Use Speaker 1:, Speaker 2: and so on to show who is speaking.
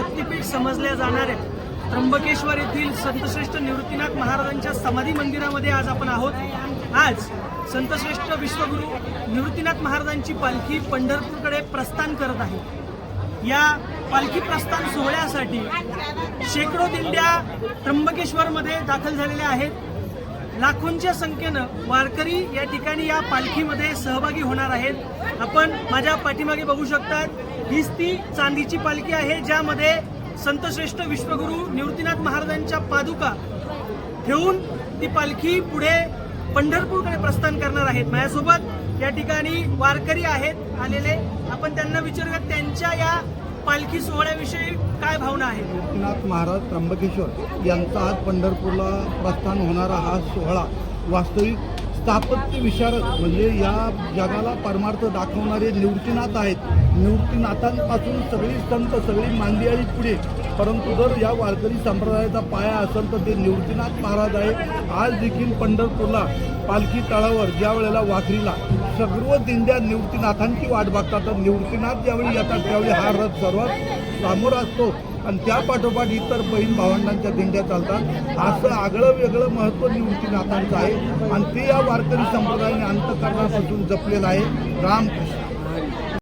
Speaker 1: शक्तीपीठ समजल्या जाणाऱ्या त्र्यंबकेश्वर येथील संतश्रेष्ठ निवृत्तीनाथ महाराजांच्या समाधी मंदिरामध्ये आज आपण आहोत. आज संतश्रेष्ठ विश्वगुरू निवृत्तीनाथ महाराजांची पालखी पंढरपूरकडे प्रस्थान करत आहे. या पालखी प्रस्थान सोहळ्यासाठी शेकडो दिंड्या त्र्यंबकेश्वरमध्ये दाखल झालेल्या आहेत. लाखोंच्या संख्येनं वारकरी या ठिकाणी या पालखीमध्ये सहभागी होणार आहेत. आपण माझ्या पाठीमागे बघू शकतात हीच ती चांदीची पालखी आहे ज्यामध्ये संतश्रेष्ठ विश्वगुरू निवृत्तीनाथ महाराजांच्या पादुका ठेवून ती पालखी पुढे पंढरपूरकडे प्रस्थान करणार आहेत. माझ्यासोबत या ठिकाणी वारकरी आहेत आलेले. आपण त्यांना विचारूया त्यांच्या या पालखी सोहळ्याविषयी काय भावना आहे?
Speaker 2: एकनाथ महाराज त्र्यंबकेश्वर यांचा आज पंढरपूरला प्रस्थान होणारा हा सोहळा वास्तविक स्थापत्य विशारद म्हणजे या जगाला परमार्थ दाखवणारे निवृत्तीनाथ आहेत. निवृत्तीनाथांपासून सगळी संत सगळी मांदियाळी पुढे. परंतु जर या वारकरी संप्रदायाचा पाया असेल तर ते निवृत्तीनाथ महाराज आहे आज देखील पंढरपूरला पालखी तळावर ज्या वेळेला वाखरीला सर्व दिंड्या निवृत्तीनाथांची वाट बघतात तर निवृत्तीनाथ ज्यावेळी येतात त्यावेळी हा रथ सर्वात सामोर असतो. आणि त्या पाठोपाठ इतर बहीण भावंडांच्या दिंड्या चालतात. असं आगळं वेगळं महत्त्व निवृत्तीनाथांचं आहे. आणि ते या वारकरी संप्रदायाने अंतकरणापासून जपलेलं आहे. रामकृष्ण.